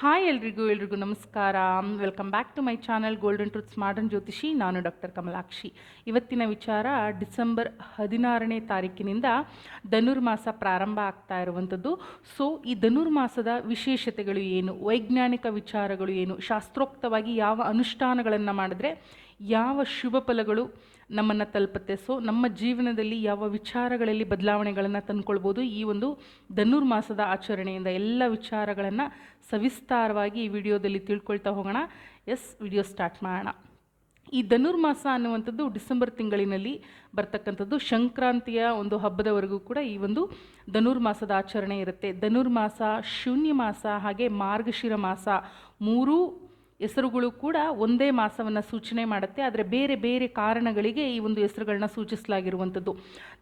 Hi ಎಲ್ರಿಗೂ ಎಲ್ರಿಗೂ ನಮಸ್ಕಾರ. Welcome back to my channel golden truths modern ಜ್ಯೋತಿಷಿ ನಾನು ಡಾಕ್ಟರ್ ಕಮಲಾಕ್ಷಿ ಇವತ್ತಿನ ವಿಚಾರ ಡಿಸೆಂಬರ್ ಹದಿನಾರನೇ ತಾರೀಕಿನಿಂದ ಧನುರ್ಮಾಸ ಪ್ರಾರಂಭ ಆಗ್ತಾ ಇರುವಂಥದ್ದು. ಸೊ ಈ ಧನುರ್ಮಾಸದ ವಿಶೇಷತೆಗಳು ಏನು? ವೈಜ್ಞಾನಿಕ ವಿಚಾರಗಳು ಏನು? ಶಾಸ್ತ್ರೋಕ್ತವಾಗಿ ಯಾವ ಅನುಷ್ಠಾನಗಳನ್ನು ಮಾಡಿದ್ರೆ ಯಾವ ಶುಭ ಫಲಗಳು ನಮ್ಮನ್ನು ತಲುಪುತ್ತೆ. ಸೊ ನಮ್ಮ ಜೀವನದಲ್ಲಿ ಯಾವ ವಿಚಾರಗಳಲ್ಲಿ ಬದಲಾವಣೆಗಳನ್ನು ತಂದ್ಕೊಳ್ಬೋದು ಈ ಒಂದು ಧನುರ್ಮಾಸದ ಆಚರಣೆಯಿಂದ ಎಲ್ಲ ವಿಚಾರಗಳನ್ನು ಸವಿಸ್ತಾರವಾಗಿ ಈ ವಿಡಿಯೋದಲ್ಲಿ ತಿಳ್ಕೊಳ್ತಾ ಹೋಗೋಣ. ಎಸ್ ವಿಡಿಯೋ ಸ್ಟಾರ್ಟ್ ಮಾಡೋಣ. ಈ ಧನುರ್ಮಾಸ ಅನ್ನುವಂಥದ್ದು ಡಿಸೆಂಬರ್ ತಿಂಗಳಿನಲ್ಲಿ ಬರ್ತಕ್ಕಂಥದ್ದು. ಸಂಕ್ರಾಂತಿಯ ಒಂದು ಹಬ್ಬದವರೆಗೂ ಕೂಡ ಈ ಒಂದು ಧನುರ್ಮಾಸದ ಆಚರಣೆ ಇರುತ್ತೆ. ಧನುರ್ಮಾಸ ಶೂನ್ಯ ಮಾಸ, ಹಾಗೆ ಮಾರ್ಗಶಿರ ಮಾಸ, ಮೂರೂ ಹೆಸರುಗಳು ಕೂಡ ಒಂದೇ ಮಾಸವನ್ನು ಸೂಚನೆ ಮಾಡುತ್ತೆ. ಆದರೆ ಬೇರೆ ಬೇರೆ ಕಾರಣಗಳಿಗೆ ಈ ಒಂದು ಹೆಸರುಗಳನ್ನ ಸೂಚಿಸಲಾಗಿರುವಂಥದ್ದು.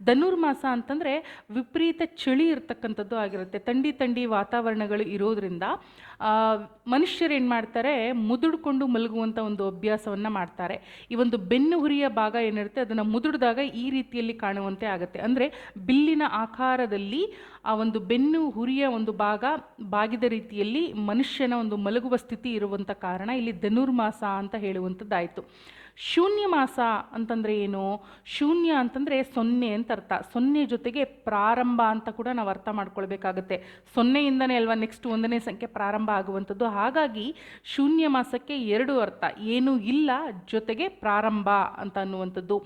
ಧನುರ್ಮಾಸ ಅಂತಂದರೆ ವಿಪರೀತ ಚಳಿ ಇರತಕ್ಕಂಥದ್ದು ಆಗಿರುತ್ತೆ. ತಂಡಿ ತಂಡಿ ವಾತಾವರಣಗಳು ಇರೋದ್ರಿಂದ ಮನುಷ್ಯರು ಏನು ಮಾಡ್ತಾರೆ? ಮುದುಡ್ಕೊಂಡು ಮಲಗುವಂಥ ಒಂದು ಅಭ್ಯಾಸವನ್ನು ಮಾಡ್ತಾರೆ. ಈ ಒಂದು ಬೆನ್ನು ಹುರಿಯ ಭಾಗ ಏನಿರುತ್ತೆ, ಅದನ್ನು ಮುದುಡಿದಾಗ ಈ ರೀತಿಯಲ್ಲಿ ಕಾಣುವಂತೆ ಆಗುತ್ತೆ. ಅಂದರೆ ಬಿಲ್ಲಿನ ಆಕಾರದಲ್ಲಿ ಆ ಒಂದು ಬೆನ್ನು ಹುರಿಯ ಒಂದು ಭಾಗ ಬಾಗಿದ ರೀತಿಯಲ್ಲಿ ಮನುಷ್ಯನ ಒಂದು ಮಲಗುವ ಸ್ಥಿತಿ ಇರುವಂಥ ಕಾರಣ ಇಲ್ಲಿ ಧನುರ್ಮಾಸ ಅಂತ ಹೇಳುವಂಥದ್ದಾಯಿತು ಶೂನ್ಯ ಮಾಸ ಅಂತಂದರೆ ಏನು? ಶೂನ್ಯ ಅಂತಂದರೆ ಸೊನ್ನೆ ಅಂತ ಅರ್ಥ. ಸೊನ್ನೆ ಜೊತೆಗೆ ಪ್ರಾರಂಭ ಅಂತ ಕೂಡ ನಾವು ಅರ್ಥ ಮಾಡ್ಕೊಳ್ಬೇಕಾಗತ್ತೆ. ಸೊನ್ನೆಯಿಂದನೇ ಅಲ್ವಾ ನೆಕ್ಸ್ಟ್ ಒಂದನೇ ಸಂಖ್ಯೆ ಪ್ರಾರಂಭ ಆಗುವಂಥದ್ದು? ಹಾಗಾಗಿ ಶೂನ್ಯ ಮಾಸಕ್ಕೆ ಎರಡು ಅರ್ಥ. ಏನೂ ಇಲ್ಲ, ಜೊತೆಗೆ ಪ್ರಾರಂಭ ಅಂತ ಅನ್ನುವಂಥದ್ದು.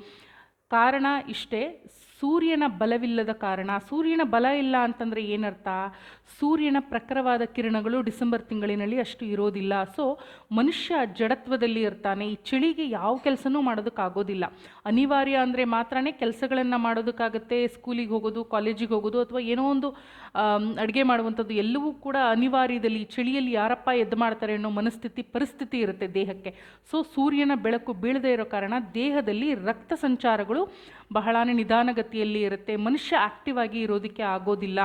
ಕಾರಣ ಇಷ್ಟೇ ಸೂರ್ಯನ ಬಲವಿಲ್ಲದ ಕಾರಣ, ಸೂರ್ಯನ ಬಲ ಇಲ್ಲ ಅಂತಂದರೆ ಏನರ್ಥ? ಸೂರ್ಯನ ಪ್ರಖರವಾದ ಕಿರಣಗಳು ಡಿಸೆಂಬರ್ ತಿಂಗಳಿನಲ್ಲಿ ಅಷ್ಟು ಇರೋದಿಲ್ಲ. ಸೊ ಮನುಷ್ಯ ಜಡತ್ವದಲ್ಲಿ ಇರ್ತಾನೆ, ಈ ಚಳಿಗೆ ಯಾವ ಕೆಲಸನೂ ಮಾಡೋದಕ್ಕಾಗೋದಿಲ್ಲ. ಅನಿವಾರ್ಯ ಅಂದರೆ ಮಾತ್ರನೇ ಕೆಲಸಗಳನ್ನು ಮಾಡೋದಕ್ಕಾಗತ್ತೆ, ಸ್ಕೂಲಿಗೆ ಹೋಗೋದು, ಕಾಲೇಜಿಗೆ ಹೋಗೋದು, ಅಥವಾ ಏನೋ ಒಂದು ಅಡುಗೆ ಮಾಡುವಂಥದ್ದು, ಎಲ್ಲವೂ ಕೂಡ ಅನಿವಾರ್ಯದಲ್ಲಿ ಚಳಿಯಲ್ಲಿ ಯಾರಪ್ಪ ಎದ್ದು ಮಾಡ್ತಾರೆ ಅನ್ನೋ ಮನಸ್ಥಿತಿ, ಪರಿಸ್ಥಿತಿ ಇರುತ್ತೆ ದೇಹಕ್ಕೆ. ಸೊ ಸೂರ್ಯನ ಬೆಳಕು ಬೀಳದೇ ಇರೋ ಕಾರಣ ದೇಹದಲ್ಲಿ ರಕ್ತ ಸಂಚಾರಗಳು ಬಹಳನೇ ನಿಧಾನಗತಿಯಲ್ಲಿ ಇರುತ್ತೆ, ಮನುಷ್ಯ ಆಕ್ಟಿವ್ ಆಗಿ ಇರೋದಕ್ಕೆ ಆಗೋದಿಲ್ಲ.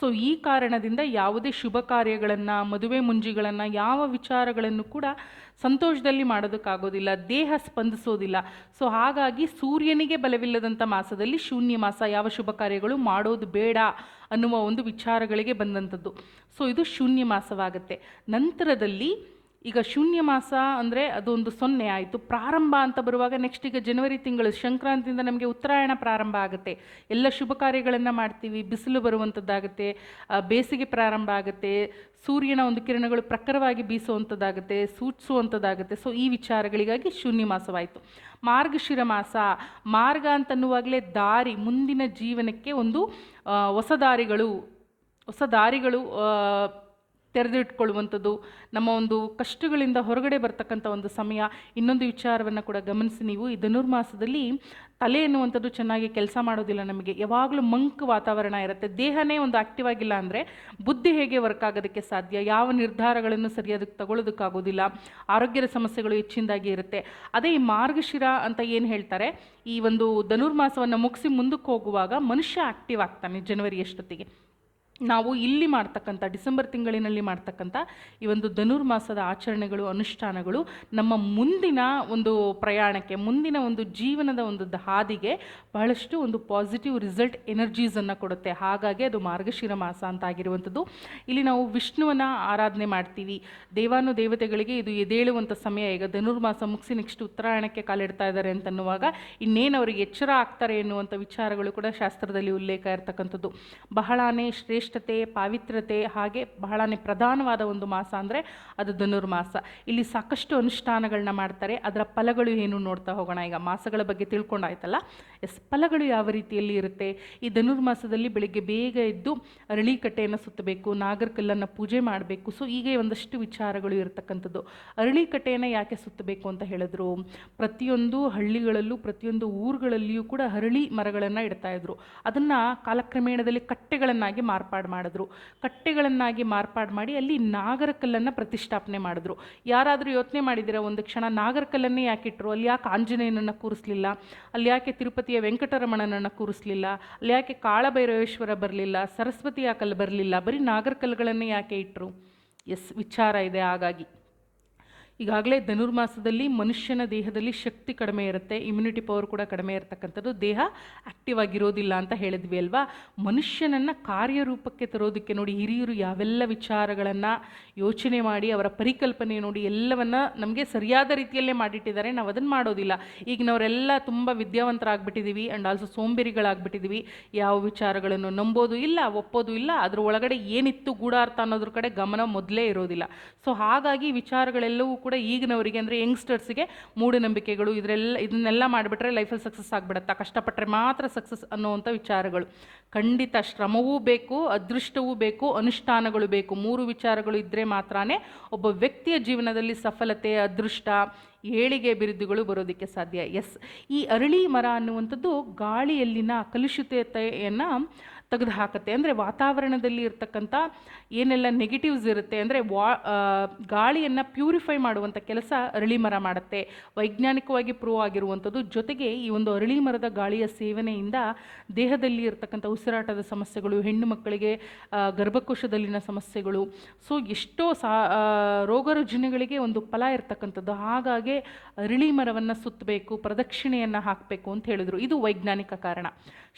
ಸೊ ಈ ಕಾರಣದಿಂದ ಯಾವುದೇ ಶುಭ ಕಾರ್ಯಗಳನ್ನು, ಮದುವೆ ಮುಂಜಿಗಳನ್ನು, ಯಾವ ವಿಚಾರಗಳನ್ನು ಕೂಡ ಸಂತೋಷದಲ್ಲಿ ಮಾಡೋದಕ್ಕಾಗೋದಿಲ್ಲ, ದೇಹ ಸ್ಪಂದಿಸೋದಿಲ್ಲ. ಸೊ ಹಾಗಾಗಿ ಸೂರ್ಯನಿಗೆ ಬಲವಿಲ್ಲದಂಥ ಮಾಸದಲ್ಲಿ ಶೂನ್ಯ ಮಾಸ, ಯಾವ ಶುಭ ಕಾರ್ಯಗಳು ಮಾಡೋದು ಬೇಡ ಅನ್ನುವ ಒಂದು ವಿಚಾರಗಳಿಗೆ ಬಂದಂಥದ್ದು. ಸೊ ಇದು ಶೂನ್ಯ ಮಾಸವಾಗುತ್ತೆ. ನಂತರದಲ್ಲಿ ಈಗ ಶೂನ್ಯ ಮಾಸ ಅಂದರೆ ಅದೊಂದು ಸೊನ್ನೆ ಆಯಿತು. ಪ್ರಾರಂಭ ಅಂತ ಬರುವಾಗ ನೆಕ್ಸ್ಟ್ ಈಗ ಜನವರಿ ತಿಂಗಳು, ಸಂಕ್ರಾಂತಿಯಿಂದ ನಮಗೆ ಉತ್ತರಾಯಣ ಪ್ರಾರಂಭ ಆಗುತ್ತೆ. ಎಲ್ಲ ಶುಭ ಕಾರ್ಯಗಳನ್ನು ಮಾಡ್ತೀವಿ, ಬಿಸಿಲು ಬರುವಂಥದ್ದಾಗುತ್ತೆ ಬೇಸಿಗೆ ಪ್ರಾರಂಭ ಆಗುತ್ತೆ, ಸೂರ್ಯನ ಒಂದು ಕಿರಣಗಳು ಪ್ರಖರವಾಗಿ ಬೀಸುವಂಥದ್ದಾಗುತ್ತೆ ಸೂಚಿಸುವಂಥದ್ದಾಗುತ್ತೆ ಸೊ ಈ ವಿಚಾರಗಳಿಗಾಗಿ ಶೂನ್ಯ ಮಾಸವಾಯಿತು. ಮಾರ್ಗಶಿರ ಮಾಸ, ಮಾರ್ಗ ಅಂತನ್ನುವಾಗಲೇ ದಾರಿ, ಮುಂದಿನ ಜೀವನಕ್ಕೆ ಒಂದು ಹೊಸ ದಾರಿಗಳು ಹೊಸ ದಾರಿಗಳು ತೆರೆದಿಟ್ಕೊಳ್ಳುವಂಥದ್ದು ನಮ್ಮ ಒಂದು ಕಷ್ಟಗಳಿಂದ ಹೊರಗಡೆ ಬರ್ತಕ್ಕಂಥ ಒಂದು ಸಮಯ. ಇನ್ನೊಂದು ವಿಚಾರವನ್ನು ಕೂಡ ಗಮನಿಸಿ ನೀವು. ಈ ಧನುರ್ಮಾಸದಲ್ಲಿ ತಲೆ ಎನ್ನುವಂಥದ್ದು ಚೆನ್ನಾಗಿ ಕೆಲಸ ಮಾಡೋದಿಲ್ಲ ನಮಗೆ. ಯಾವಾಗಲೂ ಮಂಕ್ ವಾತಾವರಣ ಇರುತ್ತೆ. ದೇಹನೇ ಒಂದು ಆಕ್ಟಿವ್ ಆಗಿಲ್ಲ ಅಂದರೆ ಬುದ್ಧಿ ಹೇಗೆ ವರ್ಕ್ ಆಗೋದಕ್ಕೆ ಸಾಧ್ಯ? ಯಾವ ನಿರ್ಧಾರಗಳನ್ನು ಸರಿಯಾದಕ್ಕೆ ತಗೊಳ್ಳೋದಕ್ಕಾಗೋದಿಲ್ಲ. ಆರೋಗ್ಯದ ಸಮಸ್ಯೆಗಳು ಹೆಚ್ಚಿಂದಾಗಿ ಇರುತ್ತೆ. ಅದೇ ಈ ಮಾರ್ಗಶಿರ ಅಂತ ಏನು ಹೇಳ್ತಾರೆ? ಈ ಒಂದು ಧನುರ್ಮಾಸವನ್ನು ಮುಗಿಸಿ ಮುಂದಕ್ಕೆ ಹೋಗುವಾಗ ಮನುಷ್ಯ ಆಕ್ಟಿವ್ ಆಗ್ತಾನೆ ಜನವರಿ ಎಷ್ಟೊತ್ತಿಗೆ ನಾವು ಇಲ್ಲಿ ಮಾಡ್ತಕ್ಕಂಥ, ಡಿಸೆಂಬರ್ ತಿಂಗಳಿನಲ್ಲಿ ಮಾಡ್ತಕ್ಕಂಥ ಈ ಒಂದು ಧನುರ್ಮಾಸದ ಆಚರಣೆಗಳು, ಅನುಷ್ಠಾನಗಳು ನಮ್ಮ ಮುಂದಿನ ಒಂದು ಪ್ರಯಾಣಕ್ಕೆ, ಮುಂದಿನ ಒಂದು ಜೀವನದ ಒಂದು ಹಾದಿಗೆ ಬಹಳಷ್ಟು ಒಂದು ಪಾಸಿಟಿವ್ ರಿಸಲ್ಟ್ ಎನರ್ಜೀಸನ್ನು ಕೊಡುತ್ತೆ. ಹಾಗಾಗಿ ಅದು ಮಾರ್ಗಶಿರ ಮಾಸ ಅಂತ ಆಗಿರುವಂಥದ್ದು. ಇಲ್ಲಿ ನಾವು ವಿಷ್ಣುವನ್ನ ಆರಾಧನೆ ಮಾಡ್ತೀವಿ. ದೇವಾನು ದೇವತೆಗಳಿಗೆ ಇದು ಎದೇಳುವಂಥ ಸಮಯ. ಈಗ ಧನುರ್ಮಾಸ ಮುಗಿಸಿ ನೆಕ್ಸ್ಟ್ ಉತ್ತರಾಯಣಕ್ಕೆ ಕಾಲಿಡ್ತಾ ಇದ್ದಾರೆ ಅಂತನ್ನುವಾಗ ಇನ್ನೇನು ಅವರಿಗೆ ಎಚ್ಚರ ಆಗ್ತಾರೆ ಎನ್ನುವಂಥ ವಿಚಾರಗಳು ಕೂಡ ಶಾಸ್ತ್ರದಲ್ಲಿ ಉಲ್ಲೇಖ ಇರತಕ್ಕಂಥದ್ದು. ಬಹಳನೇ ಶ್ರೇಷ್ಠ ಶ್ರೇಷ್ಠತೆ ಪಾವಿತ್ರತೆ ಹಾಗೆ ಬಹಳನೇ ಪ್ರಧಾನವಾದ ಒಂದು ಮಾಸ ಅಂದರೆ ಅದು ಧನುರ್ಮಾಸ. ಇಲ್ಲಿ ಸಾಕಷ್ಟು ಅನುಷ್ಠಾನಗಳನ್ನ ಮಾಡ್ತಾರೆ. ಅದರ ಫಲಗಳು ಏನು ನೋಡ್ತಾ ಹೋಗೋಣ. ಈಗ ಮಾಸಗಳ ಬಗ್ಗೆ ತಿಳ್ಕೊಂಡಾಯ್ತಲ್ಲ? ಎಸ್, ಫಲಗಳು ಯಾವ ರೀತಿಯಲ್ಲಿ ಇರುತ್ತೆ? ಈ ಧನುರ್ಮಾಸದಲ್ಲಿ ಬೆಳಿಗ್ಗೆ ಬೇಗ ಎದ್ದು ಅರಳಿ ಕಟ್ಟೆಯನ್ನು ಸುತ್ತಬೇಕು, ನಾಗರಕಲ್ಲನ್ನು ಪೂಜೆ ಮಾಡಬೇಕು. ಸೊ ಹೀಗೆ ಒಂದಷ್ಟು ವಿಚಾರಗಳು ಇರತಕ್ಕಂಥದ್ದು. ಅರಳಿ ಕಟ್ಟೆಯನ್ನು ಯಾಕೆ ಸುತ್ತಬೇಕು ಅಂತ ಹೇಳಿದ್ರು? ಪ್ರತಿಯೊಂದು ಹಳ್ಳಿಗಳಲ್ಲೂ, ಪ್ರತಿಯೊಂದು ಊರುಗಳಲ್ಲಿಯೂ ಕೂಡ ಹರಳಿ ಮರಗಳನ್ನು ಇಡ್ತಾ ಇದ್ರು. ಅದನ್ನು ಕಾಲಕ್ರಮೇಣದಲ್ಲಿ ಕಟ್ಟೆಗಳನ್ನಾಗಿ ಮಾರ್ಪಾಡು ಮಾಡಿದ್ರು. ಕಟ್ಟೆಗಳನ್ನಾಗಿ ಮಾರ್ಪಾಡು ಮಾಡಿ ಅಲ್ಲಿ ನಾಗರಕಲ್ಲನ್ನು ಪ್ರತಿಷ್ಠಾಪನೆ ಮಾಡಿದ್ರು. ಯಾರಾದರೂ ಯೋಚನೆ ಮಾಡಿದ್ದೀರಾ ಒಂದು ಕ್ಷಣ ನಾಗರಕಲ್ಲನ್ನೇ ಯಾಕೆ ಇಟ್ಟರು ಅಲ್ಲಿ ಯಾಕೆ ಆಂಜನೇಯನನ್ನು ಕೂರಿಸಲಿಲ್ಲ? ಅಲ್ಲಿ ಯಾಕೆ ತಿರುಪತಿಯ ವೆಂಕಟರಮಣನನ್ನು ಕೂರಿಸಲಿಲ್ಲ? ಅಲ್ಲಿ ಯಾಕೆ ಕಾಳಭೈರವೇಶ್ವರ ಬರಲಿಲ್ಲ? ಸರಸ್ವತಿ ಯಾಕಲ್ಲಿ ಬರಲಿಲ್ಲ? ಬರೀ ನಾಗರಕಲ್ಲುಗಳನ್ನೇ ಯಾಕೆ ಇಟ್ಟರು ಎಸ್, ವಿಚಾರ ಇದೆ ಹಾಗಾಗಿ. ಈಗಾಗಲೇ ಧನುರ್ಮಾಸದಲ್ಲಿ ಮನುಷ್ಯನ ದೇಹದಲ್ಲಿ ಶಕ್ತಿ ಕಡಿಮೆ ಇರುತ್ತೆ ಇಮ್ಯುನಿಟಿ ಪವರ್ ಕೂಡ ಕಡಿಮೆ ಇರತಕ್ಕಂಥದ್ದು. ದೇಹ ಆಕ್ಟಿವ್ ಆಗಿರೋದಿಲ್ಲ ಅಂತ ಹೇಳಿದ್ವಿ ಅಲ್ವಾ? ಮನುಷ್ಯನನ್ನು ಕಾರ್ಯರೂಪಕ್ಕೆ ತರೋದಕ್ಕೆ ನೋಡಿ ಹಿರಿಯರು ಯಾವೆಲ್ಲ ವಿಚಾರಗಳನ್ನು ಯೋಚನೆ ಮಾಡಿ, ಅವರ ಪರಿಕಲ್ಪನೆ ನೋಡಿ ಎಲ್ಲವನ್ನು ನಮಗೆ ಸರಿಯಾದ ರೀತಿಯಲ್ಲೇ ಮಾಡಿಟ್ಟಿದ್ದಾರೆ. ನಾವು ಅದನ್ನು ಮಾಡೋದಿಲ್ಲ. ಈಗ ನಾವರೆಲ್ಲ ತುಂಬ ವಿದ್ಯಾವಂತರಾಗ್ಬಿಟ್ಟಿದ್ದೀವಿ ಆ್ಯಂಡ್ ಆಲ್ಸೋ ಸೋಂಬೇರಿಗಳಾಗ್ಬಿಟ್ಟಿದ್ದೀವಿ ಯಾವ ವಿಚಾರಗಳನ್ನು ನಂಬೋದು ಇಲ್ಲ, ಒಪ್ಪೋದು ಇಲ್ಲ, ಅದರ ಒಳಗಡೆ ಏನಿತ್ತು ಗೂಢಾರ್ಥ ಅನ್ನೋದ್ರ ಕಡೆ ಗಮನ ಮೊದಲೇ ಇರೋದಿಲ್ಲ. ಸೊ ಹಾಗಾಗಿ ವಿಚಾರಗಳೆಲ್ಲವೂ ಕೂಡ ಈಗಿನವರಿಗೆ ಅಂದರೆ ಯಂಗ್ಸ್ಟರ್ಸಿಗೆ ಮೂಢನಂಬಿಕೆಗಳು ಇದರೆಲ್ಲ, ಇದನ್ನೆಲ್ಲ ಮಾಡಿಬಿಟ್ರೆ ಲೈಫಲ್ಲಿ ಸಕ್ಸಸ್ ಆಗಿಬಿಡುತ್ತಾ. ಕಷ್ಟಪಟ್ಟರೆ ಮಾತ್ರ ಸಕ್ಸಸ್ ಅನ್ನೋವಂಥ ವಿಚಾರಗಳು. ಖಂಡಿತ ಶ್ರಮವೂ ಬೇಕು, ಅದೃಷ್ಟವೂ ಬೇಕು, ಅನುಷ್ಠಾನಗಳು ಬೇಕು. ಮೂರು ವಿಚಾರಗಳು ಇದ್ದರೆ ಮಾತ್ರ ಒಬ್ಬ ವ್ಯಕ್ತಿಯ ಜೀವನದಲ್ಲಿ ಸಫಲತೆ, ಅದೃಷ್ಟ, ಏಳಿಗೆ ಬಿರುದುಗಳು ಬರೋದಕ್ಕೆ ಸಾಧ್ಯ. ಎಸ್ ಈ ಅರಳಿ ಮರ ಅನ್ನುವಂಥದ್ದು ಗಾಳಿಯಲ್ಲಿನ ಕಲುಷಿತತೆಯನ್ನು ತೆಗೆದು ಹಾಕುತ್ತೆ ಅಂದರೆ ವಾತಾವರಣದಲ್ಲಿ ಇರ್ತಕ್ಕಂಥ ಏನೆಲ್ಲ ನೆಗೆಟಿವ್ಸ್ ಇರುತ್ತೆ ಅಂದರೆ ವಾ ಗಾಳಿಯನ್ನು ಪ್ಯೂರಿಫೈ ಮಾಡುವಂಥ ಕೆಲಸ ಅರಳಿ ಮರ ಮಾಡುತ್ತೆ. ವೈಜ್ಞಾನಿಕವಾಗಿ ಪ್ರೂವ್ ಆಗಿರುವಂಥದ್ದು ಜೊತೆಗೆ ಈ ಒಂದು ಅರಳಿ ಮರದ ಗಾಳಿಯ ಸೇವನೆಯಿಂದ ದೇಹದಲ್ಲಿ ಇರತಕ್ಕಂಥ ಉಸಿರಾಟದ ಸಮಸ್ಯೆಗಳು, ಹೆಣ್ಣು ಮಕ್ಕಳಿಗೆ ಗರ್ಭಕೋಶದಲ್ಲಿನ ಸಮಸ್ಯೆಗಳು. ಸೊ ಎಷ್ಟೋ ಸಾ ರೋಗ ರುಜಿನಗಳಿಗೆ ಒಂದು ಫಲ ಇರ್ತಕ್ಕಂಥದ್ದು. ಹಾಗಾಗಿ ಅರಳಿ ಮರವನ್ನು ಸುತ್ತಬೇಕು, ಪ್ರದಕ್ಷಿಣೆಯನ್ನು ಹಾಕಬೇಕು ಅಂತ ಹೇಳಿದರು. ಇದು ವೈಜ್ಞಾನಿಕ ಕಾರಣ.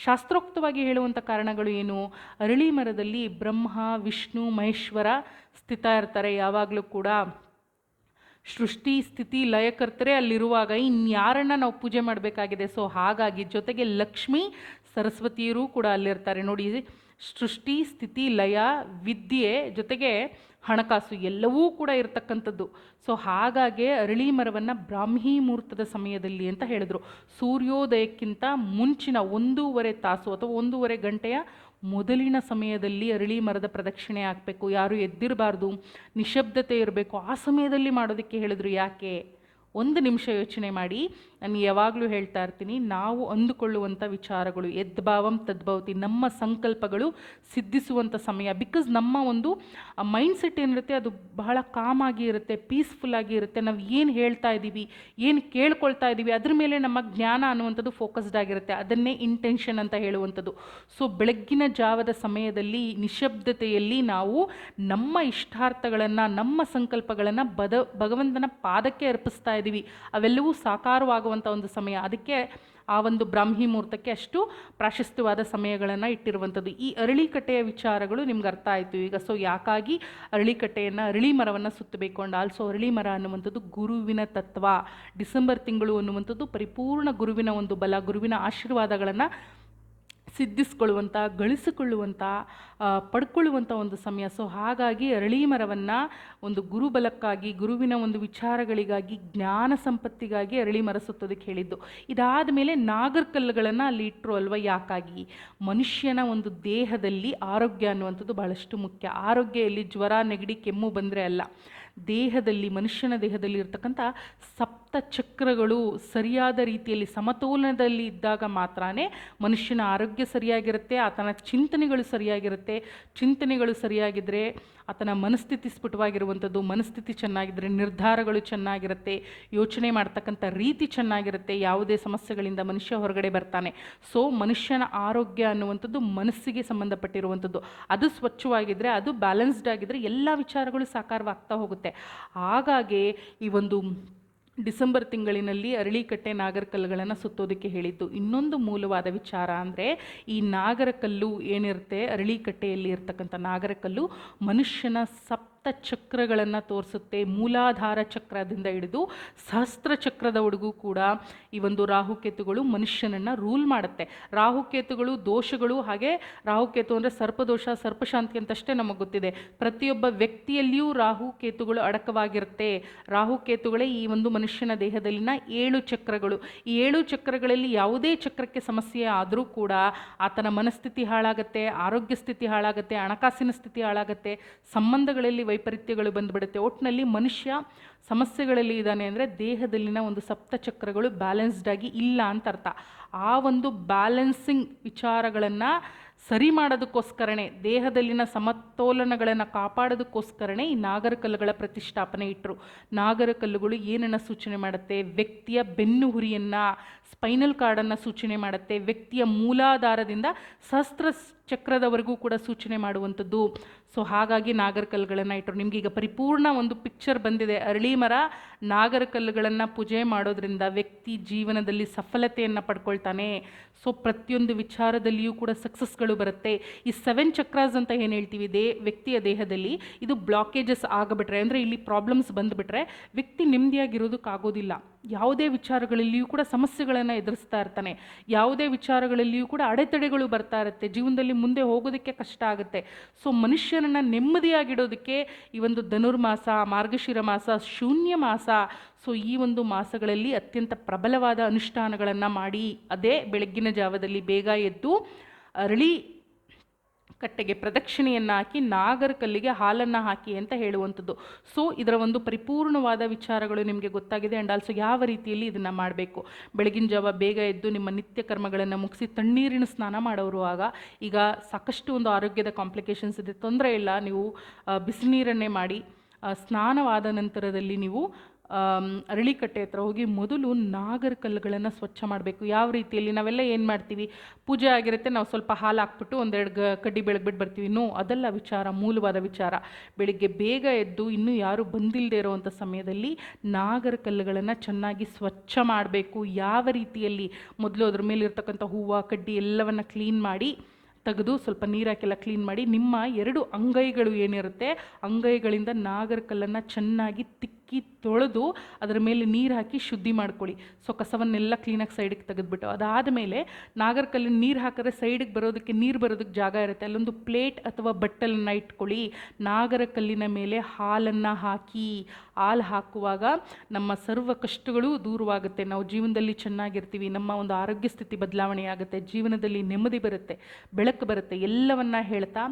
ಶಾಸ್ತ್ರೋಕ್ತವಾಗಿ ಹೇಳುವಂಥ ಕಾರಣಗಳು ಏನು? ಅರಳಿ ಮರದಲ್ಲಿ ಬ್ರಹ್ಮ, ವಿಷ್ಣು, ಮಹೇಶ್ವರ ಸ್ಥಿತ ಇರ್ತಾರೆ. ಯಾವಾಗಲೂ ಕೂಡ ಸೃಷ್ಟಿ, ಸ್ಥಿತಿ, ಲಯಕರ್ತರೆ ಅಲ್ಲಿರುವಾಗ ಇನ್ಯಾರನ್ನ ನಾವು ಪೂಜೆ ಮಾಡಬೇಕಾಗಿದೆ? ಸೊ ಹಾಗಾಗಿ ಜೊತೆಗೆ ಲಕ್ಷ್ಮಿ, ಸರಸ್ವತಿಯರು ಕೂಡ ಅಲ್ಲಿರ್ತಾರೆ. ನೋಡಿ ಸೃಷ್ಟಿ, ಸ್ಥಿತಿ, ಲಯ, ವಿದ್ಯೆ ಜೊತೆಗೆ ಹಣಕಾಸು ಎಲ್ಲವೂ ಕೂಡ ಇರತಕ್ಕಂಥದ್ದು. ಸೊ ಹಾಗಾಗಿ ಅರಳಿ ಮರವನ್ನು ಬ್ರಾಹ್ಮಿ ಮುಹೂರ್ತದ ಸಮಯದಲ್ಲಿ ಅಂತ ಹೇಳಿದ್ರು. ಸೂರ್ಯೋದಯಕ್ಕಿಂತ ಮುಂಚಿನ ಒಂದೂವರೆ ತಾಸು ಅಥವಾ ಒಂದೂವರೆ ಗಂಟೆಯ ಮೊದಲಿನ ಸಮಯದಲ್ಲಿ ಅರಳಿ ಮರದ ಪ್ರದಕ್ಷಿಣೆ ಆಗಬೇಕು ಯಾರು ಎದ್ದಿರಬಾರ್ದು, ನಿಶಬ್ದತೆ ಇರಬೇಕು. ಆ ಸಮಯದಲ್ಲಿ ಮಾಡೋದಕ್ಕೆ ಹೇಳಿದ್ರು ಯಾಕೆ? ಒಂದು ನಿಮಿಷ ಯೋಚನೆ ಮಾಡಿ. ನಾನು ಯಾವಾಗಲೂ ಹೇಳ್ತಾ ಇರ್ತೀನಿ, ನಾವು ಅಂದುಕೊಳ್ಳುವಂಥ ವಿಚಾರಗಳು ಯದ್ಭಾವಂ ತದ್ಭವತಿ ನಮ್ಮ ಸಂಕಲ್ಪಗಳು ಸಿದ್ಧಿಸುವಂಥ ಸಮಯ. ಬಿಕಾಸ್ ನಮ್ಮ ಒಂದು ಮೈಂಡ್ ಸೆಟ್ ಏನಿರುತ್ತೆ, ಅದು ಬಹಳ ಕಾಮಾಗಿ ಇರುತ್ತೆ ಪೀಸ್ಫುಲ್ ಆಗಿ ಇರುತ್ತೆ. ನಾವು ಏನು ಹೇಳ್ತಾ ಇದ್ದೀವಿ, ಏನು ಕೇಳ್ಕೊಳ್ತಾ ಇದ್ದೀವಿ, ಅದ್ರ ಮೇಲೆ ನಮ್ಮ ಜ್ಞಾನ ಅನ್ನುವಂಥದ್ದು ಫೋಕಸ್ಡ್ ಆಗಿರುತ್ತೆ. ಅದನ್ನೇ ಇಂಟೆನ್ಷನ್ ಅಂತ ಹೇಳುವಂಥದ್ದು. ಸೊ ಬೆಳಗ್ಗಿನ ಜಾವದ ಸಮಯದಲ್ಲಿ ನಿಶಬ್ದತೆಯಲ್ಲಿ ನಾವು ನಮ್ಮ ಇಷ್ಟಾರ್ಥಗಳನ್ನು, ನಮ್ಮ ಸಂಕಲ್ಪಗಳನ್ನು ಬದ ಭಗವಂತನ ಪಾದಕ್ಕೆ ಅರ್ಪಿಸ್ತಾ ಇದ್ದೀವಿ. ಅವೆಲ್ಲವೂ ಸಾಕಾರವಾಗುವಂಥ ಒಂದು ಸಮಯ. ಅದಕ್ಕೆ ಆ ಒಂದು ಬ್ರಾಹ್ಮಿ ಮುಹೂರ್ತಕ್ಕೆ ಅಷ್ಟು ಪ್ರಾಶಸ್ತ್ಯವಾದ ಸಮಯಗಳನ್ನು ಇಟ್ಟಿರುವಂಥದ್ದು. ಈ ಅರಳಿಕಟ್ಟೆಯ ವಿಚಾರಗಳು ನಿಮ್ಗೆ ಅರ್ಥ ಆಯಿತು. ಈಗ ಸೊ ಯಾಕಾಗಿ ಅರಳಿಕಟ್ಟೆಯನ್ನು, ಅರಳಿ ಮರವನ್ನು ಸುತ್ತಬೇಕು ಅಂಡ್ ಆಲ್ಸೋ ಅರಳಿ ಮರ ಅನ್ನುವಂಥದ್ದು ಗುರುವಿನ ತತ್ವ. ಡಿಸೆಂಬರ್ ತಿಂಗಳು ಅನ್ನುವಂಥದ್ದು ಪರಿಪೂರ್ಣ ಗುರುವಿನ ಒಂದು ಬಲ, ಗುರುವಿನ ಆಶೀರ್ವಾದಗಳನ್ನು ಸಿದ್ಧಿಸ್ಕೊಳ್ಳುವಂಥ ಗಳಿಸಿಕೊಳ್ಳುವಂಥ ಪಡ್ಕೊಳ್ಳುವಂಥ ಒಂದು ಸಮಯ. ಸೊ ಹಾಗಾಗಿ ಅರಳಿ ಮರವನ್ನು ಒಂದು ಗುರುಬಲಕ್ಕಾಗಿ, ಗುರುವಿನ ಒಂದು ವಿಚಾರಗಳಿಗಾಗಿ, ಜ್ಞಾನ ಸಂಪತ್ತಿಗಾಗಿ ಅರಳಿ ಮರ ಸುತ್ತೋದಕ್ಕೆ ಹೇಳಿದ್ದು ಇದಾದ ಮೇಲೆ ನಾಗರ್ಕಲ್ಲುಗಳನ್ನು ಅಲ್ಲಿ ಇಟ್ಟರು ಅಲ್ವಾ ಯಾಕಾಗಿ? ಮನುಷ್ಯನ ಒಂದು ದೇಹದಲ್ಲಿ ಆರೋಗ್ಯ ಅನ್ನುವಂಥದ್ದು ಬಹಳಷ್ಟು ಮುಖ್ಯ. ಆರೋಗ್ಯ ಎಲ್ಲಿ ಜ್ವರ, ನೆಗಡಿ, ಕೆಮ್ಮು ಬಂದರೆ ಅಲ್ಲ. ದೇಹದಲ್ಲಿ, ಮನುಷ್ಯನ ದೇಹದಲ್ಲಿ ಇರ್ತಕ್ಕಂಥ ಸಪ್ತ ಚಕ್ರಗಳು ಸರಿಯಾದ ರೀತಿಯಲ್ಲಿ ಸಮತೋಲನದಲ್ಲಿ ಇದ್ದಾಗ ಮಾತ್ರ ಮನುಷ್ಯನ ಆರೋಗ್ಯ ಸರಿಯಾಗಿರುತ್ತೆ, ಆತನ ಚಿಂತನೆಗಳು ಸರಿಯಾಗಿರುತ್ತೆ. ಚಿಂತನೆಗಳು ಸರಿಯಾಗಿದ್ದರೆ ಆತನ ಮನಸ್ಥಿತಿ ಸ್ಫುಟವಾಗಿರುವಂಥದ್ದು, ಮನಸ್ಥಿತಿ ಚೆನ್ನಾಗಿದ್ದರೆ ನಿರ್ಧಾರಗಳು ಚೆನ್ನಾಗಿರುತ್ತೆ, ಯೋಚನೆ ಮಾಡ್ತಕ್ಕಂಥ ರೀತಿ ಚೆನ್ನಾಗಿರುತ್ತೆ, ಯಾವುದೇ ಸಮಸ್ಯೆಗಳಿಂದ ಮನುಷ್ಯ ಹೊರಗಡೆ ಬರ್ತಾನೆ. ಸೊ ಮನುಷ್ಯನ ಆರೋಗ್ಯ ಅನ್ನುವಂಥದ್ದು ಮನಸ್ಸಿಗೆ ಸಂಬಂಧಪಟ್ಟಿರುವಂಥದ್ದು. ಅದು ಸ್ವಚ್ಛವಾಗಿದ್ದರೆ ಅದು ಬ್ಯಾಲೆನ್ಸ್ಡ್ ಆಗಿದ್ದರೆ ಎಲ್ಲ ವಿಚಾರಗಳು ಸಾಕಾರವಾಗ್ತಾ ಹೋಗುತ್ತೆ. ಹಾಗಾಗಿ ಈ ಒಂದು ಡಿಸೆಂಬರ್ ತಿಂಗಳಿನಲ್ಲಿ ಅರಳಿಕಟ್ಟೆ ನಾಗರಕಲ್ಲುಗಳನ್ನು ಸುತ್ತೋದಕ್ಕೆ ಹೇಳಿದ್ದು. ಇನ್ನೊಂದು ಮೂಲವಾದ ವಿಚಾರ ಅಂದರೆ, ಈ ನಾಗರಕಲ್ಲು ಏನಿರುತ್ತೆ? ಅರಳಿಕಟ್ಟೆಯಲ್ಲಿ ಇರ್ತಕ್ಕಂಥ ನಾಗರಕಲ್ಲು ಮನುಷ್ಯನ ಸಪ್ತ ಚಕ್ರಗಳನ್ನು ತೋರಿಸುತ್ತೆ, ಮೂಲಾಧಾರ ಚಕ್ರದಿಂದ ಹಿಡಿದು ಸಹಸ್ರ ಚಕ್ರದವರೆಗೂ ಕೂಡ ಈ ಒಂದು ರಾಹುಕೇತುಗಳು ಮನುಷ್ಯನನ್ನು ರೂಲ್ ಮಾಡುತ್ತೆ. ರಾಹುಕೇತುಗಳು ದೋಷಗಳು, ಹಾಗೆ ರಾಹುಕೇತು ಅಂದರೆ ಸರ್ಪದೋಷ, ಸರ್ಪಶಾಂತಿ ಅಂತಷ್ಟೇ ನಮಗೆ ಗೊತ್ತಿದೆ. ಪ್ರತಿಯೊಬ್ಬ ವ್ಯಕ್ತಿಯಲ್ಲಿಯೂ ರಾಹುಕೇತುಗಳು ಅಡಕವಾಗಿರುತ್ತೆ. ರಾಹುಕೇತುಗಳೇ ಈ ಒಂದು ಮನುಷ್ಯನ ದೇಹದಲ್ಲಿನ ಏಳು ಚಕ್ರಗಳು. ಈ ಏಳು ಚಕ್ರಗಳಲ್ಲಿ ಯಾವುದೇ ಚಕ್ರಕ್ಕೆ ಸಮಸ್ಯೆ ಆದರೂ ಕೂಡ ಆತನ ಮನಸ್ಥಿತಿ ಹಾಳಾಗುತ್ತೆ, ಆರೋಗ್ಯ ಸ್ಥಿತಿ ಹಾಳಾಗುತ್ತೆ, ಹಣಕಾಸಿನ ಸ್ಥಿತಿ ಹಾಳಾಗುತ್ತೆ, ಸಂಬಂಧಗಳಲ್ಲಿ ವೈಪರೀತ್ಯಗಳು ಬಂದುಬಿಡುತ್ತೆ. ಒಟ್ಟಿನಲ್ಲಿ ಮನುಷ್ಯ ಸಮಸ್ಯೆಗಳಲ್ಲಿ ಇದ್ದಾನೆ ಅಂದರೆ ದೇಹದಲ್ಲಿನ ಒಂದು ಸಪ್ತ ಚಕ್ರಗಳು ಬ್ಯಾಲೆನ್ಸ್ಡ್ ಆಗಿ ಇಲ್ಲ ಅಂತ ಅರ್ಥ. ಆ ಒಂದು ಬ್ಯಾಲೆನ್ಸಿಂಗ್ ವಿಚಾರಗಳನ್ನು ಸರಿ ಮಾಡೋದಕ್ಕೋಸ್ಕರನೇ, ದೇಹದಲ್ಲಿನ ಸಮತೋಲನಗಳನ್ನು ಕಾಪಾಡೋದಕ್ಕೋಸ್ಕರನೇ ಈ ನಾಗರಕಲ್ಲುಗಳ ಪ್ರತಿಷ್ಠಾಪನೆ ಇಟ್ಟರು ನಾಗರಕಲ್ಲುಗಳು ಏನನ್ನು ಸೂಚನೆ ಮಾಡುತ್ತೆ? ವ್ಯಕ್ತಿಯ ಬೆನ್ನು ಹುರಿಯನ್ನು ಸ್ಪೈನಲ್ ಕಾರ್ಡನ್ನು ಸೂಚನೆ ಮಾಡುತ್ತೆ. ವ್ಯಕ್ತಿಯ ಮೂಲಾಧಾರದಿಂದ ಸಹಸ್ರ ಚಕ್ರದವರೆಗೂ ಕೂಡ ಸೂಚನೆ ಮಾಡುವಂಥದ್ದು. ಸೊ, ಹಾಗಾಗಿ ನಾಗರಕಲ್ಲುಗಳನ್ನು ಇಟ್ಟರು ನಿಮ್ಗೆ ಈಗ ಪರಿಪೂರ್ಣ ಒಂದು ಪಿಕ್ಚರ್ ಬಂದಿದೆ. ಅರಳಿ ಮರ ನಾಗರಕಲ್ಲುಗಳನ್ನು ಪೂಜೆ ಮಾಡೋದ್ರಿಂದ ವ್ಯಕ್ತಿ ಜೀವನದಲ್ಲಿ ಸಫಲತೆಯನ್ನು ಪಡ್ಕೊಳ್ತಾನೆ. ಸೊ, ಪ್ರತಿಯೊಂದು ವಿಚಾರದಲ್ಲಿಯೂ ಕೂಡ ಸಕ್ಸಸ್ಗಳು ಬರುತ್ತೆ. ಈ ಸೆವೆನ್ ಚಕ್ರಾಸ್ ಅಂತ ಏನು ಹೇಳ್ತೀವಿ? ದೇ, ವ್ಯಕ್ತಿಯ ದೇಹದಲ್ಲಿ ಇದು ಬ್ಲಾಕೇಜಸ್ ಆಗಬಿಟ್ರೆ, ಅಂದರೆ ಇಲ್ಲಿ ಪ್ರಾಬ್ಲಮ್ಸ್ ಬಂದುಬಿಟ್ರೆ ವ್ಯಕ್ತಿ ನೆಮ್ಮದಿಯಾಗಿರೋದಕ್ಕಾಗೋದಿಲ್ಲ. ಯಾವುದೇ ವಿಚಾರಗಳಲ್ಲಿಯೂ ಕೂಡ ಸಮಸ್ಯೆಗಳನ್ನು ಎದುರಿಸ್ತಾ ಇರ್ತಾನೆ. ಯಾವುದೇ ವಿಚಾರಗಳಲ್ಲಿಯೂ ಕೂಡ ಅಡೆತಡೆಗಳು ಬರ್ತಾ ಇರುತ್ತೆ. ಜೀವನದಲ್ಲಿ ಮುಂದೆ ಹೋಗೋದಕ್ಕೆ ಕಷ್ಟ ಆಗುತ್ತೆ. ಸೊ ಮನುಷ್ಯನನ್ನು ನೆಮ್ಮದಿಯಾಗಿಡೋದಕ್ಕೆ ಈ ಒಂದು ಧನುರ್ಮಾಸ, ಮಾರ್ಗಶಿರ ಮಾಸ, ಶೂನ್ಯ ಮಾಸ ಸೊ ಈ ಒಂದು ಮಾಸಗಳಲ್ಲಿ ಅತ್ಯಂತ ಪ್ರಬಲವಾದ ಅನುಷ್ಠಾನಗಳನ್ನು ಮಾಡಿ, ಅದೇ ಬೆಳಗ್ಗಿನ ಜಾವದಲ್ಲಿ ಬೇಗ ಎದ್ದು ಅರಳಿ ಕಟ್ಟೆಗೆ ಪ್ರದಕ್ಷಿಣೆಯನ್ನು ಹಾಕಿ ನಾಗರ ಕಲ್ಲಿಗೆ ಹಾಲನ್ನು ಹಾಕಿ ಅಂತ ಹೇಳುವಂಥದ್ದು. ಸೊ ಇದರ ಒಂದು ಪರಿಪೂರ್ಣವಾದ ವಿಚಾರಗಳು ನಿಮಗೆ ಗೊತ್ತಾಗಿದೆ ಆ್ಯಂಡ್ ಆಲ್ಸೋ ಯಾವ ರೀತಿಯಲ್ಲಿ ಇದನ್ನು ಮಾಡಬೇಕು. ಬೆಳಗಿನ ಜಾವ ಬೇಗ ಎದ್ದು ನಿಮ್ಮ ನಿತ್ಯ ಕರ್ಮಗಳನ್ನು ಮುಗಿಸಿ ತಣ್ಣೀರಿನ ಸ್ನಾನ ಮಾಡೋರು ಆಗ ಈಗ ಸಾಕಷ್ಟು ಒಂದು ಆರೋಗ್ಯದ ಕಾಂಪ್ಲಿಕೇಶನ್ಸ್ ಇದೆ. ತೊಂದರೆ ಇಲ್ಲ. ನೀವು ಬಿಸಿನೀರನ್ನೇ ಮಾಡಿ ಸ್ನಾನವಾದ ನಂತರದಲ್ಲಿ ನೀವು ಅರಳಿಕಟ್ಟೆ ಹತ್ರ ಹೋಗಿ ಮೊದಲು ನಾಗರ ಕಲ್ಲುಗಳನ್ನು ಸ್ವಚ್ಛ ಮಾಡಬೇಕು. ಯಾವ ರೀತಿಯಲ್ಲಿ ನಾವೆಲ್ಲ ಏನು ಮಾಡ್ತೀವಿ? ಪೂಜೆ ಆಗಿರುತ್ತೆ, ನಾವು ಸ್ವಲ್ಪ ಹಾಲು ಹಾಕ್ಬಿಟ್ಟು ಒಂದೆರಡು ಗ, ಕಡ್ಡಿ ಬೆಳಗ್ಬಿಟ್ಟು ಬರ್ತೀವಿ. ನೋ, ಅದೆಲ್ಲ ವಿಚಾರ, ಮೂಲವಾದ ವಿಚಾರ. ಬೆಳಿಗ್ಗೆ ಬೇಗ ಎದ್ದು ಇನ್ನೂ ಯಾರು ಬಂದಿಲ್ಲದೆ ಇರೋವಂಥ ಸಮಯದಲ್ಲಿ ನಾಗರ ಕಲ್ಲುಗಳನ್ನು ಚೆನ್ನಾಗಿ ಸ್ವಚ್ಛ ಮಾಡಬೇಕು. ಯಾವ ರೀತಿಯಲ್ಲಿ? ಮೊದಲು ಅದ್ರ ಮೇಲೆ ಇರ್ತಕ್ಕಂಥ ಹೂವು, ಕಡ್ಡಿ ಎಲ್ಲವನ್ನು ಕ್ಲೀನ್ ಮಾಡಿ ತೆಗೆದು ಸ್ವಲ್ಪ ನೀರಾಕೆಲ್ಲ ಕ್ಲೀನ್ ಮಾಡಿ ನಿಮ್ಮ ಎರಡು ಅಂಗೈಗಳು ಏನಿರುತ್ತೆ? ಅಂಗೈಗಳಿಂದ ನಾಗರ ಕಲ್ಲನ್ನು ಚೆನ್ನಾಗಿ ತಿಕ್ಕಿ ತೊಳೆದು ಅದರ ಮೇಲೆ ನೀರು ಹಾಕಿ ಶುದ್ಧಿ ಮಾಡ್ಕೊಳ್ಳಿ. ಸೊ ಕಸವನ್ನೆಲ್ಲ ಕ್ಲೀನಾಗಿ ಸೈಡಿಗೆ ತೆಗೆದುಬಿಟ್ಟು, ಅದಾದ ಮೇಲೆ ನಾಗರಕಲ್ಲಿನ ನೀರು ಹಾಕಿದ್ರೆ ಸೈಡಿಗೆ ಬರೋದಕ್ಕೆ ನೀರು ಬರೋದಕ್ಕೆ ಜಾಗ ಇರುತ್ತೆ. ಅಲ್ಲೊಂದು ಪ್ಲೇಟ್ ಅಥವಾ ಬಟ್ಟಲನ್ನು ಇಟ್ಕೊಳ್ಳಿ. ನಾಗರ ಕಲ್ಲಿನ ಮೇಲೆ ಹಾಲನ್ನು ಹಾಕಿ, ಹಾಲು ಹಾಕುವಾಗ ನಮ್ಮ ಸರ್ವ ಕಷ್ಟಗಳು ದೂರವಾಗುತ್ತೆ. ನಾವು ಜೀವನದಲ್ಲಿ ಚೆನ್ನಾಗಿರ್ತೀವಿ, ನಮ್ಮ ಒಂದು ಆರೋಗ್ಯ ಸ್ಥಿತಿ ಬದಲಾವಣೆ ಆಗುತ್ತೆ, ಜೀವನದಲ್ಲಿ ನೆಮ್ಮದಿ ಬರುತ್ತೆ, ಬೆಳಕು ಬರುತ್ತೆ, ಎಲ್ಲವನ್ನ ಹೇಳ್ತಾ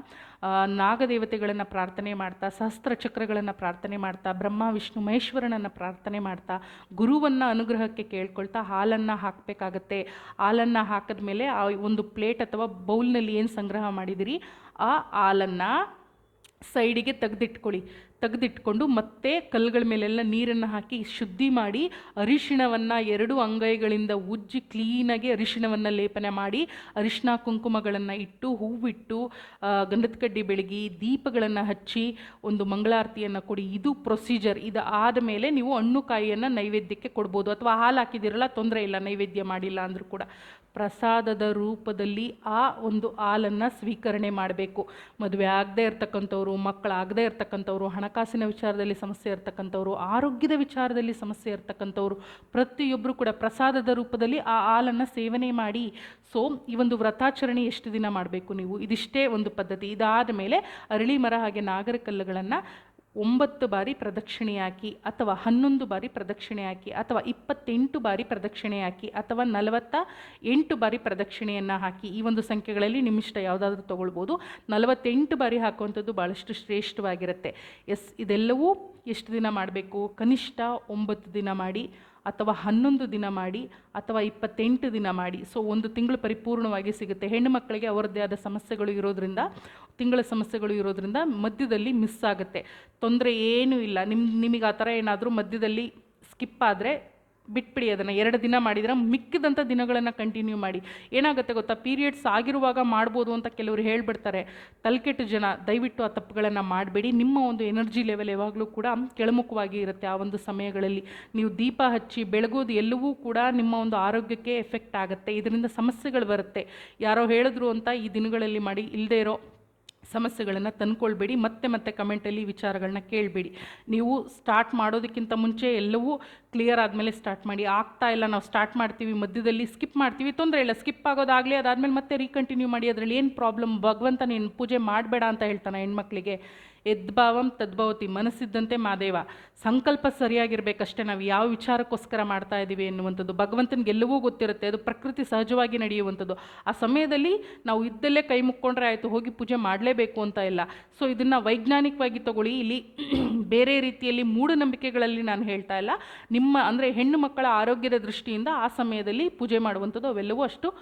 ನಾಗದೇವತೆಗಳನ್ನು ಪ್ರಾರ್ಥನೆ ಮಾಡ್ತಾ, ಸಹಸ್ರ ಚಕ್ರಗಳನ್ನು ಪ್ರಾರ್ಥನೆ ಮಾಡ್ತಾ, ಬ್ರಹ್ಮ, ವಿಷ್ಣು ಮಹೇಶ್ವರನನ್ನು ಪ್ರಾರ್ಥನೆ ಮಾಡ್ತಾ, ಗುರುವನ್ನು ಅನುಗ್ರಹಕ್ಕೆ ಕೇಳ್ಕೊಳ್ತಾ ಹಾಲನ್ನು ಹಾಕಬೇಕಾಗತ್ತೆ. ಹಾಲನ್ನು ಹಾಕಿದ್ಮೇಲೆ ಆ ಒಂದು ಪ್ಲೇಟ್ ಅಥವಾ ಬೌಲ್ನಲ್ಲಿ ಏನು ಸಂಗ್ರಹ ಮಾಡಿದಿರಿ, ಆ ಹಾಲನ್ನು ಸೈಡಿಗೆ ತೆಗೆದಿಟ್ಕೊಳ್ಳಿ. ತೆಗೆದಿಟ್ಕೊಂಡು ಮತ್ತೆ ಕಲ್ಲುಗಳ ಮೇಲೆಲ್ಲ ನೀರನ್ನು ಹಾಕಿ ಶುದ್ಧಿ ಮಾಡಿ ಅರಿಶಿಣವನ್ನು ಎರಡು ಅಂಗೈಗಳಿಂದ ಉಜ್ಜಿ ಕ್ಲೀನಾಗಿ ಅರಿಶಿಣವನ್ನು ಲೇಪನೆ ಮಾಡಿ ಅರಿಶಿಣ ಕುಂಕುಮಗಳನ್ನು ಇಟ್ಟು ಹೂವಿಟ್ಟು ಗಂಧದ ಕಡ್ಡಿ ಬೆಳಗಿ ದೀಪಗಳನ್ನು ಹಚ್ಚಿ ಒಂದು ಮಂಗಳಾರತಿಯನ್ನು ಕೊಡಿ. ಇದು ಪ್ರೊಸೀಜರ್ ಇದು ಆದ ಮೇಲೆ ನೀವು ಹಣ್ಣು ಕಾಯಿಯನ್ನು ನೈವೇದ್ಯಕ್ಕೆ ಕೊಡ್ಬೋದು. ಅಥವಾ ಹಾಲು ಹಾಕಿದಿರಲ್ಲ ತೊಂದರೆ ಇಲ್ಲ, ನೈವೇದ್ಯ ಮಾಡಿಲ್ಲ ಅಂದರೂ ಕೂಡ. ಪ್ರಸಾದದ ರೂಪದಲ್ಲಿ ಆ ಒಂದು ಹಾಲನ್ನು ಸ್ವೀಕರಣೆ ಮಾಡಬೇಕು. ಮದುವೆ ಆಗದೇ ಇರ್ತಕ್ಕಂಥವ್ರು ಮಕ್ಕಳಾಗದೇ ಇರ್ತಕ್ಕಂಥವ್ರು, ಹಣಕಾಸಿನ ವಿಚಾರದಲ್ಲಿ ಸಮಸ್ಯೆ ಇರ್ತಕ್ಕಂಥವ್ರು, ಆರೋಗ್ಯದ ವಿಚಾರದಲ್ಲಿ ಸಮಸ್ಯೆ ಇರ್ತಕ್ಕಂಥವ್ರು ಪ್ರತಿಯೊಬ್ಬರು ಕೂಡ ಪ್ರಸಾದದ ರೂಪದಲ್ಲಿ ಆ ಹಾಲನ್ನು ಸೇವನೆ ಮಾಡಿ. ಸೊ ಈ ಒಂದು ವ್ರತಾಚರಣೆ ಎಷ್ಟು ದಿನ ಮಾಡಬೇಕು ನೀವು? ಇದಿಷ್ಟೇ ಒಂದು ಪದ್ಧತಿ. ಇದಾದ ಮೇಲೆ ಅರಳಿ ಮರ ಹಾಗೆ ನಾಗರಕಲ್ಲುಗಳನ್ನು ಒಂಬತ್ತು ಬಾರಿ ಪ್ರದಕ್ಷಿಣೆ ಹಾಕಿ ಅಥವಾ ಹನ್ನೊಂದು ಬಾರಿ ಪ್ರದಕ್ಷಿಣೆ ಹಾಕಿ ಅಥವಾ ಇಪ್ಪತ್ತೆಂಟು ಬಾರಿ ಪ್ರದಕ್ಷಿಣೆ ಹಾಕಿ ಅಥವಾ ನಲವತ್ತ ಎಂಟು ಬಾರಿ ಪ್ರದಕ್ಷಿಣೆಯನ್ನು ಹಾಕಿ ಈ ಒಂದು ಸಂಖ್ಯೆಗಳಲ್ಲಿ ನಿಮ್ಮಿಷ್ಟ ಯಾವುದಾದ್ರೂ ತೊಗೊಳ್ಬೋದು. ನಲವತ್ತೆಂಟು ಬಾರಿ ಹಾಕುವಂಥದ್ದು ಭಾಳಷ್ಟು ಶ್ರೇಷ್ಠವಾಗಿರುತ್ತೆ. ಎಸ್, ಇದೆಲ್ಲವೂ ಎಷ್ಟು ದಿನ ಮಾಡಬೇಕು? ಕನಿಷ್ಠ ಒಂಬತ್ತು ದಿನ ಮಾಡಿ. ಅಥವಾ ಹನ್ನೊಂದು ದಿನ ಮಾಡಿ ಅಥವಾ ಇಪ್ಪತ್ತೆಂಟು ದಿನ ಮಾಡಿ. ಸೊ ಒಂದು ತಿಂಗಳು ಪರಿಪೂರ್ಣವಾಗಿ ಸಿಗುತ್ತೆ. ಹೆಣ್ಣು ಮಕ್ಕಳಿಗೆ ಅವರದ್ದೇ ಆದ ಸಮಸ್ಯೆಗಳು ಇರೋದ್ರಿಂದ, ತಿಂಗಳ ಸಮಸ್ಯೆಗಳು ಇರೋದ್ರಿಂದ ಮಧ್ಯದಲ್ಲಿ ಮಿಸ್ ಆಗುತ್ತೆ. ತೊಂದರೆ ಏನೂ ಇಲ್ಲ. ನಿಮ್ಮ ನಿಮಗೆ ಆ ಥರ ಏನಾದರೂ ಮಧ್ಯದಲ್ಲಿ ಸ್ಕಿಪ್ ಆದರೆ ಬಿಟ್ಬಿಡಿ ಅದನ್ನು. ಎರಡು ದಿನ ಮಾಡಿದ್ರೆ ಮಿಕ್ಕಿದಂಥ ದಿನಗಳನ್ನು ಕಂಟಿನ್ಯೂ ಮಾಡಿ. ಏನಾಗುತ್ತೆ ಗೊತ್ತಾ? ಪೀರಿಯಡ್ಸ್ ಆಗಿರುವಾಗ ಮಾಡ್ಬೋದು ಅಂತ ಕೆಲವರು ಹೇಳ್ಬಿಡ್ತಾರೆ. ತಲೆಕೆಟ್ಟು ಜನ, ದಯವಿಟ್ಟು ಆ ತಪ್ಪುಗಳನ್ನು ಮಾಡಬೇಡಿ. ನಿಮ್ಮ ಒಂದು ಎನರ್ಜಿ ಲೆವೆಲ್ ಯಾವಾಗಲೂ ಕೂಡ ಕೆಳಮುಖವಾಗಿ ಇರುತ್ತೆ ಆ ಒಂದು ಸಮಯಗಳಲ್ಲಿ. ನೀವು ದೀಪ ಹಚ್ಚಿ ಬೆಳಗೋದು ಎಲ್ಲವೂ ಕೂಡ ನಿಮ್ಮ ಒಂದು ಆರೋಗ್ಯಕ್ಕೆ ಎಫೆಕ್ಟ್ ಆಗುತ್ತೆ. ಇದರಿಂದ ಸಮಸ್ಯೆಗಳು ಬರುತ್ತೆ. ಯಾರೋ ಹೇಳಿದ್ರು ಅಂತ ಈ ದಿನಗಳಲ್ಲಿ ಮಾಡಿ ಇಲ್ಲದೇ ಇರೋ ಸಮಸ್ಯೆಗಳನ್ನು ತಂದ್ಕೊಳ್ಬೇಡಿ, ಮತ್ತೆ ಮತ್ತೆ ಕಮೆಂಟಲ್ಲಿ ವಿಚಾರಗಳನ್ನ ಕೇಳಬೇಡಿ. ನೀವು ಸ್ಟಾರ್ಟ್ ಮಾಡೋದಕ್ಕಿಂತ ಮುಂಚೆ ಎಲ್ಲವೂ ಕ್ಲಿಯರ್ ಆದಮೇಲೆ ಸ್ಟಾರ್ಟ್ ಮಾಡಿ. ಆಗ್ತಾ ಇಲ್ಲ, ನಾವು ಸ್ಟಾರ್ಟ್ ಮಾಡ್ತೀವಿ, ಮಧ್ಯದಲ್ಲಿ ಸ್ಕಿಪ್ ಮಾಡ್ತೀವಿ, ತೊಂದರೆ ಇಲ್ಲ. ಸ್ಕಿಪ್ ಆಗೋದಾಗಲಿ ಅದಾದಮೇಲೆ ಮತ್ತೆ ರೀಕಂಟಿನ್ಯೂ ಮಾಡಿ. ಅದರಲ್ಲಿ ಏನು ಪ್ರಾಬ್ಲಮ್ ಭಗವಂತ ನೀನು ಪೂಜೆ ಮಾಡಬೇಡ ಅಂತ ಹೇಳ್ತಾನೆ ಹೆಣ್ಮಕ್ಳಿಗೆ. ಯದ್ಭಾವಂ ತದ್ಭವತಿ ಮನಸ್ಸಿದ್ದಂತೆ ಮಾದೇವ. ಸಂಕಲ್ಪ ಸರಿಯಾಗಿರಬೇಕಷ್ಟೇ, ನಾವು ಯಾವ ವಿಚಾರಕ್ಕೋಸ್ಕರ ಮಾಡ್ತಾ ಇದ್ದೀವಿ ಎನ್ನುವಂಥದ್ದು. ಭಗವಂತನಿಗೆ ಎಲ್ಲವೂ ಗೊತ್ತಿರುತ್ತೆ, ಅದು ಪ್ರಕೃತಿ ಸಹಜವಾಗಿ ನಡೆಯುವಂಥದ್ದು. ಆ ಸಮಯದಲ್ಲಿ ನಾವು ಇದ್ದಲ್ಲೇ ಕೈ ಮುಕ್ಕೊಂಡ್ರೆ ಆಯಿತು, ಹೋಗಿ ಪೂಜೆ ಮಾಡಲೇಬೇಕು ಅಂತ ಇಲ್ಲ. ಸೊ ಇದನ್ನು ವೈಜ್ಞಾನಿಕವಾಗಿ ತಗೊಳ್ಳಿ. ಇಲ್ಲಿ ಬೇರೆ ರೀತಿಯಲ್ಲಿ ಮೂಢನಂಬಿಕೆಗಳಲ್ಲಿ ನಾನು ಹೇಳ್ತಾ ಇಲ್ಲ. ನಿಮ್ಮ, ಅಂದರೆ ಹೆಣ್ಣು ಮಕ್ಕಳ ಆರೋಗ್ಯದ ದೃಷ್ಟಿಯಿಂದ ಆ ಸಮಯದಲ್ಲಿ ಪೂಜೆ ಮಾಡುವಂಥದ್ದು ಅವೆಲ್ಲವೂ ಅಷ್ಟು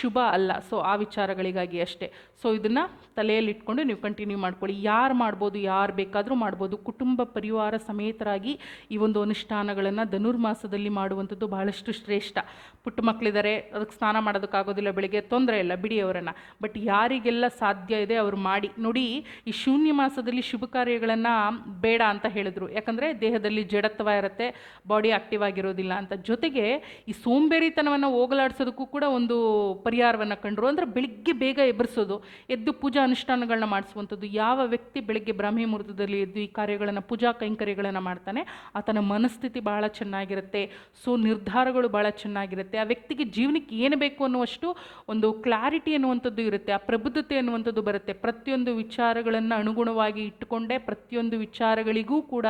ಶುಭ ಅಲ್ಲ. ಸೊ ಆ ವಿಚಾರಗಳಿಗಾಗಿ ಅಷ್ಟೇ. ಸೊ ಇದನ್ನು ತಲೆಯಲ್ಲಿ ಇಟ್ಕೊಂಡು ನೀವು ಕಂಟಿನ್ಯೂ ಮಾಡ್ಕೊಳ್ಳಿ. ಯಾರು ಮಾಡ್ಬೋದು? ಯಾರು ಬೇಕಾದರೂ ಮಾಡ್ಬೋದು. ಕುಟುಂಬ ಪರಿವಾರ ಸಮೇತರಾಗಿ ಈ ಒಂದು ಅನುಷ್ಠಾನಗಳನ್ನು ಧನುರ್ಮಾಸದಲ್ಲಿ ಮಾಡುವಂಥದ್ದು ಬಹಳಷ್ಟು ಶ್ರೇಷ್ಠ. ಪುಟ್ಟ ಮಕ್ಕಳಿದ್ದಾರೆ ಅದಕ್ಕೆ ಸ್ನಾನ ಮಾಡೋದಕ್ಕಾಗೋದಿಲ್ಲ ಬೆಳಿಗ್ಗೆ, ತೊಂದರೆ ಇಲ್ಲ, ಬಿಡಿ ಅವರನ್ನು. ಬಟ್ ಯಾರಿಗೆಲ್ಲ ಸಾಧ್ಯ ಇದೆ ಅವರು ಮಾಡಿ. ನೋಡಿ, ಈ ಶೂನ್ಯ ಮಾಸದಲ್ಲಿ ಶುಭ ಕಾರ್ಯಗಳನ್ನು ಬೇಡ ಅಂತ ಹೇಳಿದ್ರು. ಯಾಕಂದರೆ ದೇಹದಲ್ಲಿ ಜಡತ್ವ ಇರುತ್ತೆ ಬಾಡಿ ಆಕ್ಟಿವ್ ಆಗಿರೋದಿಲ್ಲ ಅಂತ. ಜೊತೆಗೆ ಈ ಸೋಂಬೇರಿತನವನ್ನು ಹೋಗಲಾಡಿಸೋದಕ್ಕೂ ಕೂಡ ಒಂದು ಪರಿಹಾರವನ್ನು ಕಂಡರು. ಅಂದರೆ ಬೆಳಿಗ್ಗೆ ಬೇಗ ಎಬ್ಬರಿಸೋದು ಎದ್ದು ಪೂಜಾ ಅನುಷ್ಠಾನಗಳನ್ನ ಮಾಡಿಸುವಂಥದ್ದು. ಯಾವ ವ್ಯಕ್ತಿ ಬೆಳಗ್ಗೆ ಬ್ರಾಹ್ಮಿ ಮುಹೂರ್ತದಲ್ಲಿ ಎದ್ದು ಈ ಕಾರ್ಯಗಳನ್ನು, ಪೂಜಾ ಕೈಂಕರ್ಯಗಳನ್ನು ಮಾಡ್ತಾನೆ. ಆತನ ಮನಸ್ಥಿತಿ ಬಹಳ ಚೆನ್ನಾಗಿರುತ್ತೆ. ಸೊ, ನಿರ್ಧಾರಗಳು ಭಾಳ ಚೆನ್ನಾಗಿರುತ್ತೆ. ಆ ವ್ಯಕ್ತಿಗೆ ಜೀವನಕ್ಕೆ ಏನು ಬೇಕು ಅನ್ನುವಷ್ಟು ಒಂದು ಕ್ಲಾರಿಟಿ ಅನ್ನುವಂಥದ್ದು ಇರುತ್ತೆ. ಆ ಪ್ರಬುದ್ಧತೆ ಅನ್ನುವಂಥದ್ದು ಬರುತ್ತೆ. ಪ್ರತಿಯೊಂದು ವಿಚಾರಗಳನ್ನು ಅನುಗುಣವಾಗಿ ಇಟ್ಟುಕೊಂಡೇ ಪ್ರತಿಯೊಂದು ವಿಚಾರಗಳಿಗೂ ಕೂಡ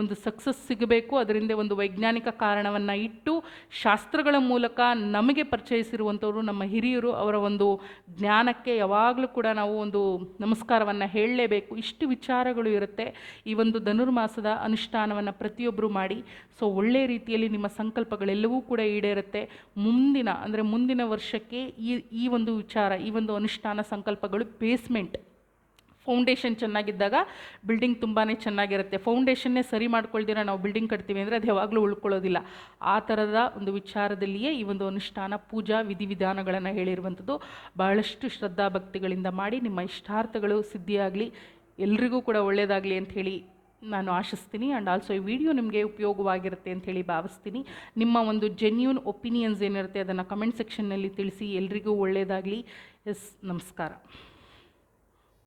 ಒಂದು ಸಕ್ಸಸ್ ಸಿಗಬೇಕು, ಅದರಿಂದ ಒಂದು ವೈಜ್ಞಾನಿಕ ಕಾರಣವನ್ನು ಇಟ್ಟು ಶಾಸ್ತ್ರಗಳ ಮೂಲಕ ನಮಗೆ ಪರಿಚಯಿಸಿರುವಂಥವರು ನಮ್ಮ ಹಿರಿಯರು, ಅವರ ಒಂದು ಜ್ಞಾನಕ್ಕೆ ಯಾವಾಗಲೂ ಕೂಡ ನಾವು ಒಂದು ನಮಸ್ಕಾರವನ್ನು ಹೇಳಲೇಬೇಕು. ಇಷ್ಟು ವಿಚಾರಗಳು ಇರುತ್ತೆ. ಈ ಒಂದು ಧನುರ್ಮಾಸದ ಅನುಷ್ಠಾನವನ್ನು ಪ್ರತಿಯೊಬ್ಬರು ಮಾಡಿ ಸೊ ಒಳ್ಳೆಯ ರೀತಿಯಲ್ಲಿ ನಿಮ್ಮ ಸಂಕಲ್ಪಗಳೆಲ್ಲವೂ ಕೂಡ ಈಡೇರುತ್ತೆ. ಮುಂದಿನ, ಅಂದರೆ ಮುಂದಿನ ವರ್ಷಕ್ಕೆ ಈ ಈ ಒಂದು ವಿಚಾರ, ಈ ಒಂದು ಅನುಷ್ಠಾನ ಸಂಕಲ್ಪಗಳು ಬೇಸ್ಮೆಂಟ್ ಫೌಂಡೇಶನ್ ಚೆನ್ನಾಗಿದ್ದಾಗ ಬಿಲ್ಡಿಂಗ್ ತುಂಬಾ ಚೆನ್ನಾಗಿರುತ್ತೆ. ಫೌಂಡೇಶನ್ನೇ ಸರಿ ಮಾಡ್ಕೊಳ್ದಿರ ನಾವು ಬಿಲ್ಡಿಂಗ್ ಕಟ್ತೀವಿ ಅಂದರೆ ಅದು ಯಾವಾಗಲೂ ಉಳ್ಕೊಳ್ಳೋದಿಲ್ಲ. ಆ ಥರದ ಒಂದು ವಿಚಾರದಲ್ಲಿಯೇ ಈ ಒಂದು ಅನುಷ್ಠಾನ, ಪೂಜಾ ವಿಧಿವಿಧಾನಗಳನ್ನು ಹೇಳಿರುವಂಥದ್ದು ಬಹಳಷ್ಟು ಶ್ರದ್ಧಾಭಕ್ತಿಗಳಿಂದ ಮಾಡಿ ನಿಮ್ಮ ಇಷ್ಟಾರ್ಥಗಳು ಸಿದ್ಧಿಯಾಗಲಿ, ಎಲ್ರಿಗೂ ಕೂಡ ಒಳ್ಳೆಯದಾಗಲಿ ಹೇಳಿ ನಾನು ಆಶಿಸ್ತೀನಿ. ಆ್ಯಂಡ್ ಆಲ್ಸೋ ಈ ವಿಡಿಯೋ ನಿಮಗೆ ಉಪಯೋಗವಾಗಿರುತ್ತೆ ಅಂತ ಹೇಳಿ ಭಾವಿಸ್ತೀನಿ. ನಿಮ್ಮ ಒಂದು ಜೆನ್ಯೂನ್ ಒಪಿನಿಯನ್ಸ್ ಏನಿರುತ್ತೆ ಅದನ್ನು ಕಮೆಂಟ್ ಸೆಕ್ಷನ್ನಲ್ಲಿ ತಿಳಿಸಿ ಎಲ್ರಿಗೂ ಒಳ್ಳೆಯದಾಗಲಿ ಎಸ್ ನಮಸ್ಕಾರ.